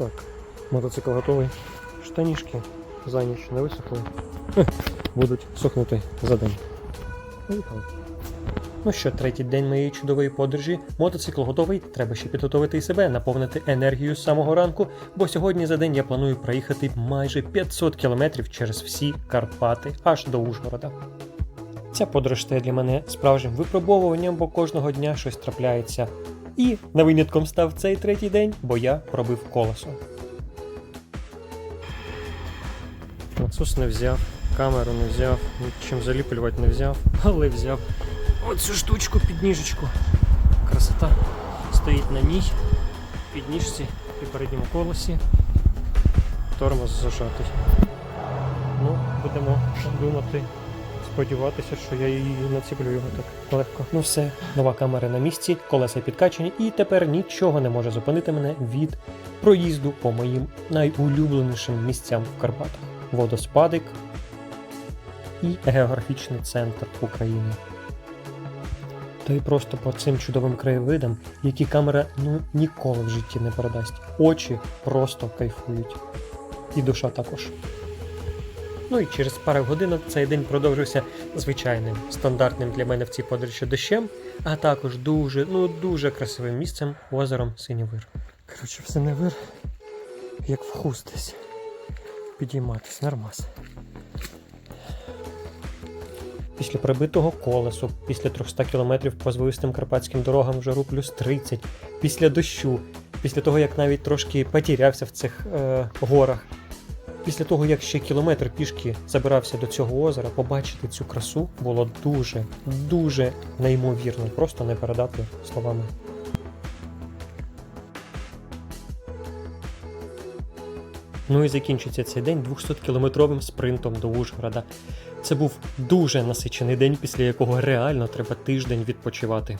так. Мотоцикл готовий. Штанішки за ніч не висохли. Будуть сохнути за день. Ну що, третій день моєї чудової подорожі. Мотоцикл готовий. Треба ще підготовити і себе, наповнити енергію з самого ранку, бо сьогодні за день я планую проїхати майже 500 кілометрів через всі Карпати аж до Ужгорода. Ця подорож стає для мене справжнім випробовуванням, бо кожного дня щось трапляється. І на винятком став цей третій день, бо я пробив колесо. Насос не взяв, камеру не взяв, нічим заліплювати не взяв, але взяв оцю штучку підніжечку. Красота стоїть на ній, підніжці і передньому колесі. Тормоз зажатий. Ну, будемо думати, сподіватися, що я її націплю його так легко. Ну все, нова камера на місці, колеса підкачані, і тепер нічого не може зупинити мене від проїзду по моїм найулюбленішим місцям в Карпатах. Водоспадик і географічний центр України. Та й просто по цим чудовим краєвидам, які камера ну ніколи в житті не передасть. Очі просто кайфують. І душа також. Ну і через пару годинок цей день продовжився звичайним, стандартним для мене в цій подорожі дощем, а також дуже, ну дуже красивим місцем озером Синівир. Коротше, в Синевир, як в хустись. Підійматись, нормас. Після прибитого колесу, після 300 кілометрів по звивистим карпатським дорогам в жару плюс 30, після дощу, після того, як навіть трошки потірявся в цих е, горах, після того, як ще кілометр пішки забирався до цього озера, побачити цю красу було дуже, дуже неймовірно, просто не передати словами. Ну і закінчиться цей день 200-кілометровим спринтом до Ужгорода. Це був дуже насичений день, після якого реально треба тиждень відпочивати.